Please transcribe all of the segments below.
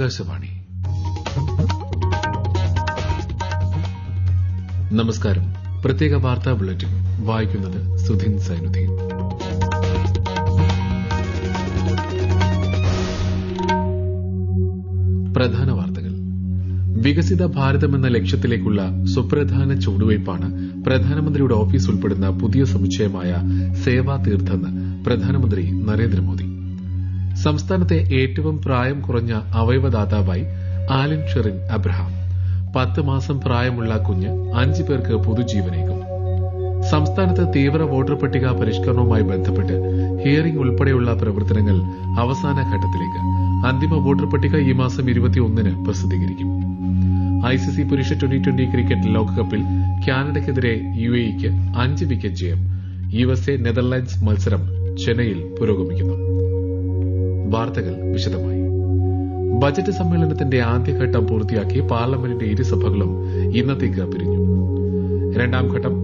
ആകാശവാണി നമസ്കാരം. പ്രത്യേക വാർത്താ ബുള്ളറ്റിൻ വായിക്കുന്നത് സുധിൻ സൈനുദ്ദീൻ. പ്രധാന വാർത്തകൾ. വികസിത ഭാരതമെന്ന ലക്ഷ്യത്തിലേക്കുള്ള സുപ്രധാന ചുവടുവയ്പാണ് പ്രധാനമന്ത്രിയുടെ ഓഫീസ് ഉൾപ്പെടുന്ന പുതിയ സമുച്ചയമായ സേവാ തീർത്ഥെന്ന് പ്രധാനമന്ത്രി നരേന്ദ്രമോദി. സംസ്ഥാനത്തെ ഏറ്റവും പ്രായം കുറഞ്ഞ അവയവദാതാവായി ആലിൻ ഷെറിൻ അബ്രഹാം. പത്ത് മാസം പ്രായമുള്ള കുഞ്ഞ് അഞ്ചു പേർക്ക് പുതുജീവനേകും. സംസ്ഥാനത്ത് തീവ്ര വോട്ടർ പട്ടിക പരിഷ്കരണവുമായി ബന്ധപ്പെട്ട് ഹിയറിംഗ് ഉൾപ്പെടെയുള്ള പ്രവർത്തനങ്ങൾ അവസാന ഘട്ടത്തിലേക്ക്. അന്തിമ വോട്ടർ പട്ടിക ഈ മാസം ഇരുപത്തിയൊന്നിന് പ്രസിദ്ധീകരിക്കും. ഐസിസി പുരുഷ ട്വന്റി ട്വന്റി ക്രിക്കറ്റ് ലോകകപ്പിൽ കാനഡയ്ക്കെതിരെ യു എക്ക് അഞ്ച് വിക്കറ്റ് ജയം. യു എസ് എ നെതർലാൻഡ്സ് മത്സരം ചെന്നൈയിൽ പുരോഗമിക്കുന്നു. വാർത്തകൾ വിശദമായി. ബജറ്റ് സമ്മേളനത്തിന്റെ ആദ്യഘട്ടം പൂർത്തിയാക്കി പാർലമെന്റിന്റെ ഇരുസഭകളും ഇന്നത്തേക്ക് പിരിഞ്ഞു. രണ്ടാം ഘട്ടം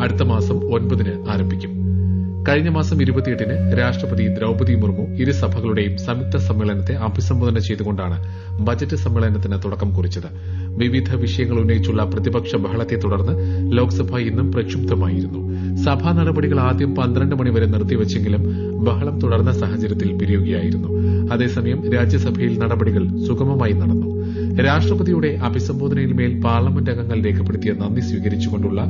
അടുത്ത മാസം ഒൻപതിന് ആരംഭിക്കും. കഴിഞ്ഞ മാസം ഇരുപത്തിയെട്ടിന് രാഷ്ട്രപതി ദ്രൌപതി മുർമു ഇരുസഭകളുടെയും സംയുക്ത സമ്മേളനത്തെ അഭിസംബോധന ചെയ്തുകൊണ്ടാണ് ബജറ്റ് സമ്മേളനത്തിന് തുടക്കം കുറിച്ചത്. വിവിധ വിഷയങ്ങൾ ഉന്നയിച്ചുള്ള പ്രതിപക്ഷ ബഹളത്തെ തുടർന്ന് ലോക്സഭ ഇന്നും പ്രക്ഷുബ്ധമായിരുന്നു. സഭാ നടപടികൾ ആദ്യം പന്ത്രണ്ട് മണിവരെ നിർത്തിവച്ചെങ്കിലും ബഹളം തുടർന്ന സാഹചര്യത്തിൽ പിരിയുകയായിരുന്നു. അതേസമയം രാജ്യസഭയിൽ നടപടികൾ സുഗമമായി നടന്നു. രാഷ്ട്രപതിയുടെ അഭിസംബോധനയിൽ മേൽ പാർലമെന്റ് അംഗങ്ങൾ രേഖപ്പെടുത്തിയ നന്ദി സ്വീകരിച്ചുകൊണ്ടുള്ള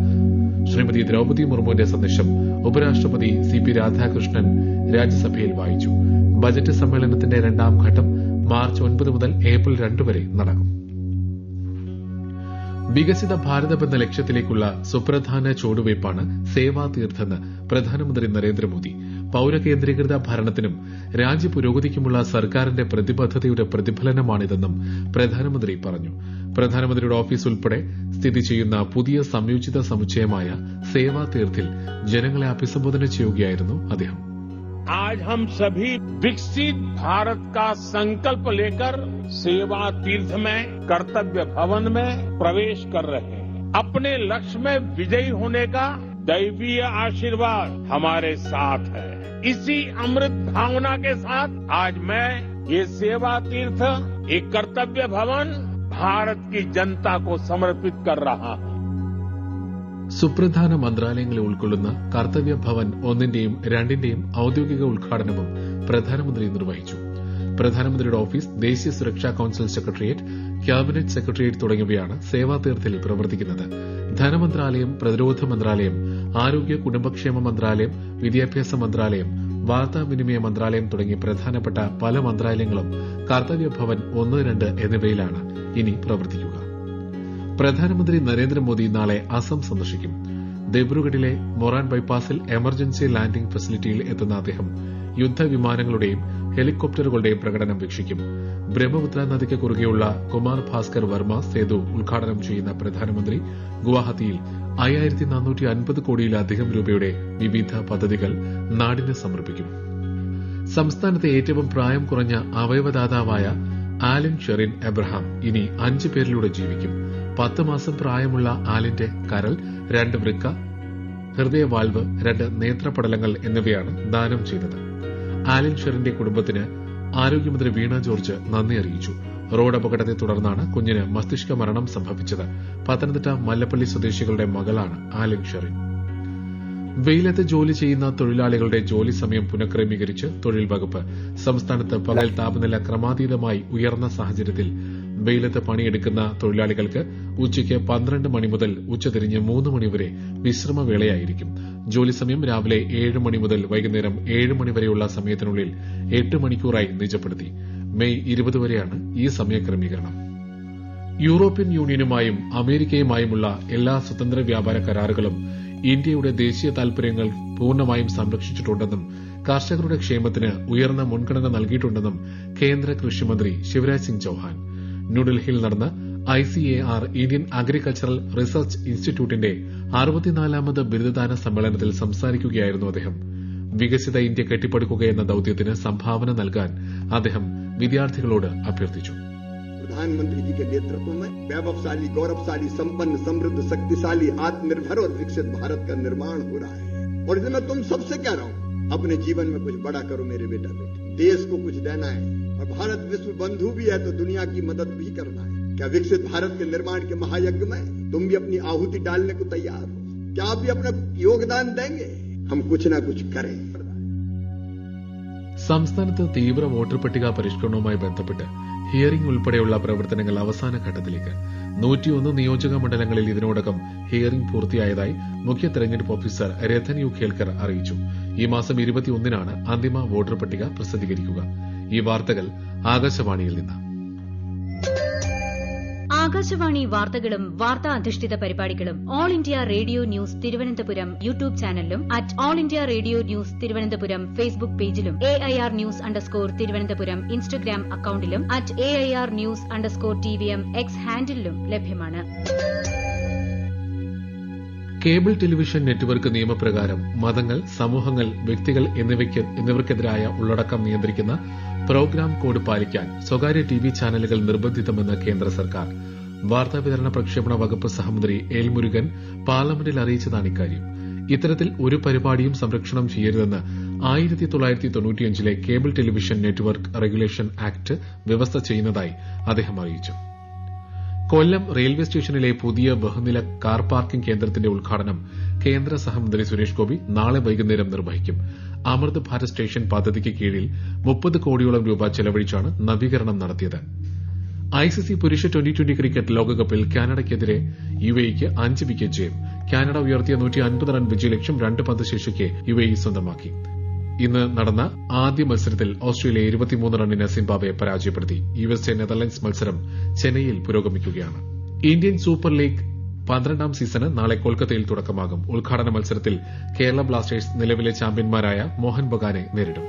ശ്രീമതി ദ്രൌപതി മുർമുവിന്റെ സന്ദേശം ഉപരാഷ്ട്രപതി സി പി രാധാകൃഷ്ണൻ രാജ്യസഭയിൽ വായിച്ചു. ബജറ്റ് സമ്മേളനത്തിന്റെ രണ്ടാം ഘട്ടം മാർച്ച് ഒൻപത് മുതൽ ഏപ്രിൽ രണ്ട് വരെ നടക്കും. വികസിത ഭാരതം എന്ന ലക്ഷ്യത്തിലേക്കുള്ള സുപ്രധാന ചുവടുവയ്പാണ് സേവാ തീർത്ഥെന്ന് പ്രധാനമന്ത്രി നരേന്ദ്രമോദി. പൌരകേന്ദ്രീകൃത ഭരണത്തിനും രാജ്യപുരോഗതിക്കുമുള്ള സർക്കാരിന്റെ പ്രതിബദ്ധതയുടെ പ്രതിഫലനമാണിതെന്നും പ്രധാനമന്ത്രി പറഞ്ഞു പ്രധാനമന്ത്രിയുടെ ഓഫീസ് ഉൾപ്പെടെ സ്ഥിതി ചെയ്യുന്ന പുതിയ സംയോജിത സമുച്ചയമായ സേവാ തീർത്ഥിൽ ജനങ്ങളെ അഭിസംബോധന ചെയ്യുകയായിരുന്നു അദ്ദേഹം आज हम सभी विकसित भारत का संकल्प लेकर सेवा तीर्थ में कर्तव्य भवन में प्रवेश कर रहे हैं अपने लक्ष्य में विजयी होने का दैवीय आशीर्वाद हमारे साथ है इसी अमृत भावना के साथ आज मैं ये सेवा तीर्थ एक कर्तव्य भवन भारत की जनता को समर्पित कर रहा हूं സുപ്രധാന മന്ത്രാലയങ്ങളെ ഉൾക്കൊള്ളുന്ന കർത്തവ്യ ഭവൻ ഒന്നിന്റെയും രണ്ടിന്റെയും ഔദ്യോഗിക ഉദ്ഘാടനവും പ്രധാനമന്ത്രി നിർവഹിച്ചു പ്രധാനമന്ത്രിയുടെ ഓഫീസ് ദേശീയ സുരക്ഷാ കൌൺസിൽ സെക്രട്ടേറിയറ്റ് ക്യാബിനറ്റ് സെക്രട്ടേറിയറ്റ് തുടങ്ങിയവയാണ് സേവാ തീർത്ഥിൽ പ്രവർത്തിക്കുന്നത് ധനമന്ത്രാലയം പ്രതിരോധ മന്ത്രാലയം ആരോഗ്യ കുടുംബക്ഷേമ മന്ത്രാലയം വിദ്യാഭ്യാസ മന്ത്രാലയം വാർത്താവിനിമയ മന്ത്രാലയം തുടങ്ങി പ്രധാനപ്പെട്ട പല മന്ത്രാലയങ്ങളും കർത്തവ്യ ഭവൻ ഒന്ന് രണ്ട് എന്നിവയിലാണ് ഇനി പ്രവർത്തിക്കുക. പ്രധാനമന്ത്രി നരേന്ദ്രമോദി നാളെ അസം സന്ദർശിക്കും. ദിബ്രുഗഡിലെ മൊറാൻ ബൈപ്പാസിൽ എമർജൻസി ലാൻഡിംഗ് ഫെസിലിറ്റിയിൽ എത്തുന്ന അദ്ദേഹം യുദ്ധവിമാനങ്ങളുടെയും ഹെലികോപ്റ്ററുകളുടെയും പ്രകടനം വീക്ഷിക്കും. ബ്രഹ്മപുത്ര നദിക്ക് കുറുകെയുള്ള കുമാർ ഭാസ്കർ വർമ്മ സേതു ഉദ്ഘാടനം ചെയ്യുന്ന പ്രധാനമന്ത്രി ഗുവാഹത്തിയിൽ അയ്യായിരത്തി നാനൂറ്റി അൻപത് കോടിയിലധികം രൂപയുടെ വിവിധ പദ്ധതികൾ നാടിന് സമർപ്പിക്കും. സംസ്ഥാനത്തെ ഏറ്റവും പ്രായം കുറഞ്ഞ അവയവദാതാവായ ആലൻ ഷെറിൻ എബ്രഹാം ഇനി അഞ്ചു പേരിലൂടെ ജീവിക്കും. പത്ത് മാസം പ്രായമുള്ള ആലിന്റെ കരൾ രണ്ട് വൃക്ക ഹൃദയവാൽവ് രണ്ട് നേത്രപടലങ്ങൾ എന്നിവയാണ് ദാനം ചെയ്തത്. ആലിൻ ഷെറിന്റെ കുടുംബത്തിന് ആരോഗ്യമന്ത്രി വീണ ജോർജ് നന്ദി അറിയിച്ചു. റോഡ് അപകടത്തെ തുടർന്നാണ് കുഞ്ഞിന് മസ്തിഷ്ക മരണം സംഭവിച്ചത്. പത്തനംതിട്ട മല്ലപ്പള്ളി സ്വദേശികളുടെ മകളാണ് ആലിൻ ഷെറിൻ. വെയിലത്ത് ജോലി ചെയ്യുന്ന തൊഴിലാളികളുടെ ജോലി സമയം പുനഃക്രമീകരിച്ച് തൊഴിൽ വകുപ്പ്. സംസ്ഥാനത്ത് പകൽ താപനില ക്രമാതീതമായി ഉയർന്ന സാഹചര്യത്തിൽ വെയിലത്ത് പണിയെടുക്കുന്ന തൊഴിലാളികൾക്ക് ഉച്ചയ്ക്ക് പന്ത്രണ്ട് മണി മുതൽ ഉച്ചതിരിഞ്ഞ് മൂന്ന് മണിവരെ വിശ്രമവേളയായിരിക്കും. ജോലി സമയം രാവിലെ ഏഴ് മണി മുതൽ വൈകുന്നേരം ഏഴ് മണിവരെയുള്ള സമയത്തിനുള്ളിൽ എട്ട് മണിക്കൂറായി നിജപ്പെടുത്തി. മെയ് ഇരുപത് വരെയാണ് ഈ സമയക്രമീകരണം. യൂറോപ്യൻ യൂണിയനുമായും അമേരിക്കയുമായുമുള്ള എല്ലാ സ്വതന്ത്ര വ്യാപാര കരാറുകളും ഇന്ത്യയുടെ ദേശീയ താൽപര്യങ്ങൾ പൂർണമായും സംരക്ഷിച്ചിട്ടുണ്ടെന്നും കർഷകരുടെ ക്ഷേമത്തിന് ഉയർന്ന മുൻഗണന നൽകിയിട്ടുണ്ടെന്നും കേന്ദ്ര കൃഷിമന്ത്രി ശിവരാജ് സിംഗ് ചൌഹാൻ. ന്യൂഡൽഹിയിൽ നടന്ന I C A R Indian agricultural research ഇൻസ്റ്റിറ്റ്യൂട്ടിന്റെ അറുപത്തിനാലാമത് ബിരുദദാന സമ്മേളനത്തിൽ സംസാരിക്കുകയായിരുന്നു അദ്ദേഹം വികസിത ഇന്ത്യ കെട്ടിപ്പടുക്കുക എന്ന ദൌത്യത്തിന് സംഭാവന നൽകാൻ അദ്ദേഹം വിദ്യാർത്ഥികളോട് അഭ്യർത്ഥിച്ചു प्रधानमंत्री जी के नेतृत्व में वैभवशाली गौरवशाली संपन्न समृद्ध शक्तिशाली आत्मनिर्भर और विकसित भारत का निर्माण हो रहा है और इसमें तुम सबसे कह रहा हूं अपने जीवन में कुछ बड़ा करो मेरे बेटा बेटे देश को कुछ देना है और भारत विश्व बंधु भी है तो दुनिया की मदद भी करना है क्या विकसित भारत के निर्माण के महायज्ञ में तुम भी अपनी आहुति डालने को तैयार हो क्या आप भी अपना योगदान देंगे हम कुछ ना कुछ करें സംസ്ഥാനത്ത് തീവ്ര വോട്ടർ പട്ടിക പരിഷ്കരണവുമായി ബന്ധപ്പെട്ട് ഹിയറിംഗ് ഉൾപ്പെടെയുള്ള പ്രവർത്തനങ്ങൾ അവസാന ഘട്ടത്തിലേക്ക് നൂറ്റിയൊന്ന് നിയോജക മണ്ഡലങ്ങളിൽ ഇതിനോടകം ഹിയറിംഗ് പൂർത്തിയായതായി മുഖ്യ തെരഞ്ഞെടുപ്പ് ഓഫീസർ രഥൻ യു ഖേൽക്കർ അറിയിച്ചു ഈ മാസം ഇരുപത്തിയൊന്നിനാണ് അന്തിമ വോട്ടർ പട്ടിക പ്രസിദ്ധീകരിക്കുക ഈ വാർത്തകൾ ആകാശവാണിയിൽ നിന്ന് ആകാശവാണി വാർത്തകളും വാർത്താ അധിഷ്ഠിത പരിപാടികളും all India radio news Thiruvananthapuram YouTube ചാനലിലും at all India radio news Thiruvananthapuram Facebook പേജിലും A I R news underscore Thiruvananthapuram Instagram അക്കൌണ്ടിലും at A I R news underscore T V M X ഹാൻഡിലും ലഭ്യമാണ്. കേബിൾ ടെലിവിഷൻ നെറ്റ്വർക്ക് നിയമപ്രകാരം മതങ്ങൾ സമൂഹങ്ങൾ വ്യക്തികൾ എന്നിവർക്കെതിരായ ഉള്ളടക്കം നിയന്ത്രിക്കുന്ന പ്രോഗ്രാം കോഡ് പാലിക്കാൻ സ്വകാര്യ ടി വി ചാനലുകൾ നിർബന്ധിതമെന്ന് കേന്ദ്ര സർക്കാർ. വാർത്താവിതരണ പ്രക്ഷേപണ വകുപ്പ് സഹമന്ത്രി എൽ മുരുകൻ പാർലമെന്റിൽ അറിയിച്ചതാണ് ഇക്കാര്യം. ഇത്തരത്തിൽ ഒരു പരിപാടിയും സംരക്ഷണം ചെയ്യരുതെന്ന് ആയിരത്തി തൊള്ളായിരത്തി തൊണ്ണൂറ്റിയഞ്ചിലെ cable television network regulation act വ്യവസ്ഥ ചെയ്യുന്നതായി അദ്ദേഹം അറിയിച്ചു. കൊല്ലം റെയിൽവേ സ്റ്റേഷനിലെ പുതിയ ബഹുനില കാർ പാർക്കിംഗ് കേന്ദ്രത്തിന്റെ ഉദ്ഘാടനം കേന്ദ്ര സഹമന്ത്രി സുരേഷ് ഗോപി നാളെ വൈകുന്നേരം നിർവഹിക്കും. അമൃത് ഭാരത് സ്റ്റേഷൻ പദ്ധതിക്ക് കീഴിൽ മുപ്പത് കോടിയോളം രൂപ ചെലവഴിച്ചാണ് നവീകരണം നടത്തിയത്. ഐസിസി പുരുഷ ട്വന്റി ട്വന്റി ക്രിക്കറ്റ് ലോകകപ്പിൽ കാനഡയ്ക്കെതിരെ യുഎഇക്ക് അഞ്ച് വിക്കറ്റ് ജയം. കാനഡ ഉയർത്തിയ നൂറ്റി അൻപത് റൺ വിജയലക്ഷ്യം രണ്ട് പന്ത് ശേഷിക്കെ യുഎഇ സ്വന്തമാക്കി. ഇന്ന് നടന്ന ആദ്യ മത്സരത്തിൽ ഓസ്ട്രേലിയ ഇരുപത്തിമൂന്ന് റണ്ണിന് സിംബാബ്വെ പരാജയപ്പെടുത്തി. യുഎസ്എ നെതർലൻഡ്സ് മത്സരം ചെന്നൈയിൽ പുരോഗമിക്കുകയാണ്. ഇന്ത്യൻ സൂപ്പർ ലീഗ് പന്ത്രണ്ടാം സീസണ് നാളെ കൊൽക്കത്തയിൽ തുടക്കമാകും. ഉദ്ഘാടന മത്സരത്തിൽ കേരള ബ്ലാസ്റ്റേഴ്സ് നിലവിലെ ചാമ്പ്യന്മാരായ മോഹൻ ബഗാനെ നേരിടും.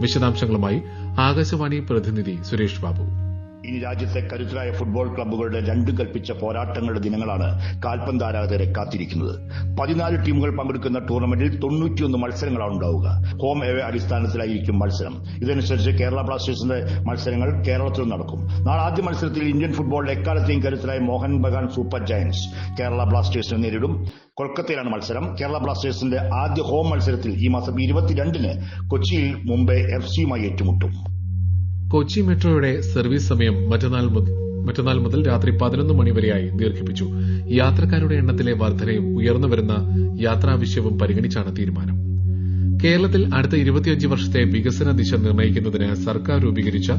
വിശദാംശങ്ങളുമായി ആകാശവാണി പ്രതിനിധി സുരേഷ് ബാബു. ഇനി രാജ്യത്തെ കരുത്തരായ ഫുട്ബോൾ ക്ലബ്ബുകളുടെ രണ്ടും കൽപ്പിച്ച പോരാട്ടങ്ങളുടെ ദിനങ്ങളാണ് കാൽപന്ത് ആരാധകരെ കാത്തിരിക്കുന്നത്. പതിനാല് ടീമുകൾ പങ്കെടുക്കുന്ന ടൂർണമെന്റിൽ തൊണ്ണൂറ്റിയൊന്ന് മത്സരങ്ങളാണ് ഉണ്ടാവുക. ഹോം എവേ അടിസ്ഥാനത്തിലായിരിക്കും മത്സരം. ഇതനുസരിച്ച് കേരള ബ്ലാസ്റ്റേഴ്സിന്റെ മത്സരങ്ങൾ കേരളത്തിൽ നടക്കും. നാളെ ആദ്യ മത്സരത്തിൽ ഇന്ത്യൻ ഫുട്ബോളിലെ എക്കാലത്തെയും കരുത്തരായ മോഹൻ ബഗാൻ സൂപ്പർ ജയൻസ് കേരള ബ്ലാസ്റ്റേഴ്സിനെ നേരിടും. കൊൽക്കത്തയിലാണ് മത്സരം. കേരള ബ്ലാസ്റ്റേഴ്സിന്റെ ആദ്യ ഹോം മത്സരത്തിൽ ഈ മാസം ഇരുപത്തിരണ്ടിന് കൊച്ചിയിൽ മുംബൈ എഫ് സിയുമായി ഏറ്റുമുട്ടും. കൊച്ചി മെട്രോയുടെ സർവീസ് സമയം മറ്റന്നാൾ മുതൽ മറ്റന്നാൾ മുതൽ രാത്രി പതിനൊന്ന് മണിവരെയായി ദീർഘിപ്പിച്ചു. യാത്രക്കാരുടെ എണ്ണത്തിലെ വർധനയും ഉയർന്നുവരുന്ന യാത്രാവശ്യവും പരിഗണിച്ചാണ് തീരുമാനം. കേരളത്തിൽ അടുത്ത ഇരുപത്തിയഞ്ച് വർഷത്തെ വികസന ദിശ നിർണയിക്കുന്നതിന് സർക്കാർ രൂപീകരിച്ച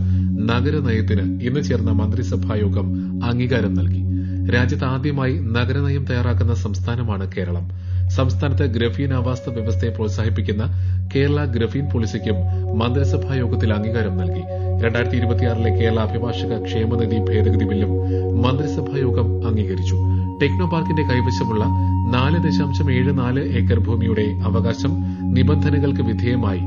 നഗരനയത്തിന് ഇന്ന് ചേർന്ന മന്ത്രിസഭാ യോഗം അംഗീകാരം നൽകി. രാജ്യത്ത് ആദ്യമായി നഗരനയം തയ്യാറാക്കുന്ന സംസ്ഥാനമാണ് കേരളം. സംസ്ഥാനത്ത് ഗ്രഫീൻ ആവാസ വ്യവസ്ഥയെ പ്രോത്സാഹിപ്പിക്കുന്ന കേരള ഗ്രഫീൻ പോളിസിക്കും മന്ത്രിസഭാ യോഗത്തിൽ അംഗീകാരം നൽകി. രണ്ടായിരത്തി കേരള അഭിഭാഷക ക്ഷേമനിധി ഭേദഗതി ബില്ലും മന്ത്രിസഭാ യോഗം അംഗീകരിച്ചു. ടെക്നോ പാർക്കിന്റെ കൈവശമുള്ള നാല് ദശാംശം ഏഴ് നാല് ഏക്കർ ഭൂമിയുടെ അവകാശം നിബന്ധനകൾക്ക് വിധേയമായി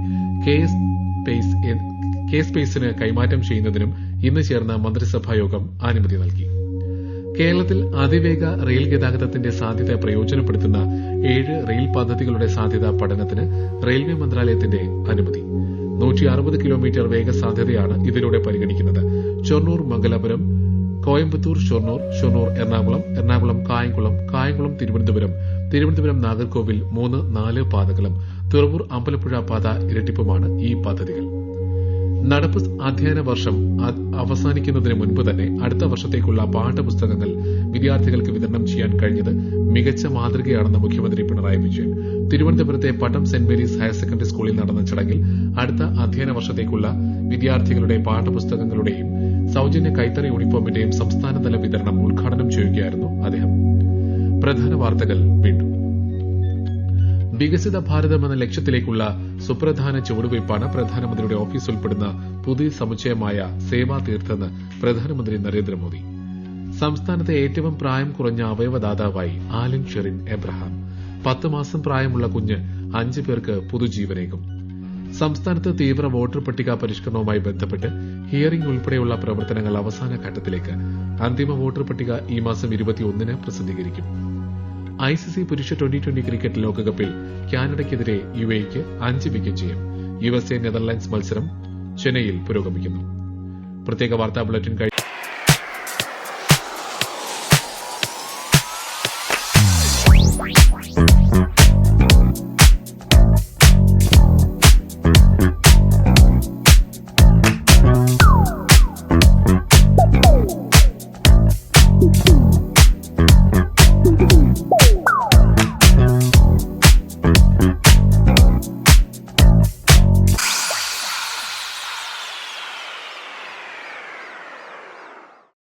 കെ സ്പേസിന് കൈമാറ്റം ചെയ്യുന്നതിനും ഇന്ന് ചേർന്ന മന്ത്രിസഭാ യോഗം അനുമതി നൽകി. കേരളത്തിൽ അതിവേഗ റെയിൽ ഗതാഗതത്തിന്റെ സാധ്യത പ്രയോജനപ്പെടുത്തുന്ന ഏഴ് റെയിൽ പദ്ധതികളുടെ സാധ്യത പഠനത്തിന് റെയിൽവേ മന്ത്രാലയത്തിന്റെ അനുമതി. നൂറ്റി അറുപത് കിലോമീറ്റർ വേഗ സാധ്യതയാണ് ഇതിലൂടെ പരിഗണിക്കുന്നത്. ഷൊർണൂർ മംഗലാപുരം കോയമ്പത്തൂർ ഷൊർണൂർ ഷൊർണൂർ എറണാകുളം എറണാകുളം കായംകുളം കായംകുളം തിരുവനന്തപുരം തിരുവനന്തപുരം നാഗർകോവിൽ മൂന്ന് നാല് പാതകളും തുറവൂർ അമ്പലപ്പുഴ പാത ഇരട്ടിപ്പുമാണ് ഈ പദ്ധതികൾ. നടപ്പ് അധ്യയന വർഷം അവസാനിക്കുന്നതിന് മുൻപ് തന്നെ അടുത്ത വർഷത്തേക്കുള്ള പാഠപുസ്തകങ്ങൾ വിദ്യാർത്ഥികൾക്ക് വിതരണം ചെയ്യാൻ കഴിഞ്ഞത് മികച്ച മാതൃകയാണെന്ന് മുഖ്യമന്ത്രി പിണറായി വിജയൻ. തിരുവനന്തപുരത്തെ Pattom saint Mary's higher secondary സ്കൂളിൽ നടന്ന ചടങ്ങിൽ അടുത്ത അധ്യയന വർഷത്തേക്കുള്ള വിദ്യാർത്ഥികളുടെ പാഠപുസ്തകങ്ങളുടെയും സൌജന്യ കൈത്തറി യൂണിഫോമിന്റെയും സംസ്ഥാനതല വിതരണം ഉദ്ഘാടനം ചെയ്യുകയായിരുന്നു അദ്ദേഹം. പ്രധാന വാർത്തകൾ വീണ്ടും. വികസിത ഭാരതം എന്ന ലക്ഷ്യത്തിലേക്കുള്ള സുപ്രധാന ചുവടുവയ്പ്പാണ് പ്രധാനമന്ത്രിയുടെ ഓഫീസ് ഉൾപ്പെടുന്ന പുതിയ സമുച്ചയമായ സേവാ തീർത്ഥെന്ന് പ്രധാനമന്ത്രി നരേന്ദ്രമോദി. സംസ്ഥാനത്തെ ഏറ്റവും പ്രായം കുറഞ്ഞ അവയവദാതാവായി ആലിൻ ഷെറിൻ എബ്രഹാം. പത്ത് മാസം പ്രായമുള്ള കുഞ്ഞ് അഞ്ചു പേർക്ക് പുതുജീവനേകും. സംസ്ഥാനത്ത് തീവ്ര വോട്ടർ പട്ടിക പരിഷ്കരണവുമായി ബന്ധപ്പെട്ട് ഹിയറിംഗ് ഉൾപ്പെടെയുള്ള പ്രവർത്തനങ്ങൾ അവസാന ഘട്ടത്തിലേക്ക് അന്തിമ വോട്ടർ പട്ടിക ഈ മാസം ഇരുപത്തിയൊന്നിന് പ്രസിദ്ധീകരിക്കും. ഐസിസി പുരുഷ ട്വന്റി ട്വന്റി ക്രിക്കറ്റ് ലോകകപ്പിൽ കാനഡയ്ക്കെതിരെ യു യുഎഇക്ക് അഞ്ച് വിക്കറ്റ് ജയം. യുഎസ്എ നെതർലാൻഡ്സ് മത്സരം ചെന്നൈയിൽ പുരോഗമിക്കുന്നു. പ്രത്യേക വാർത്താ ബുള്ളറ്റിൻ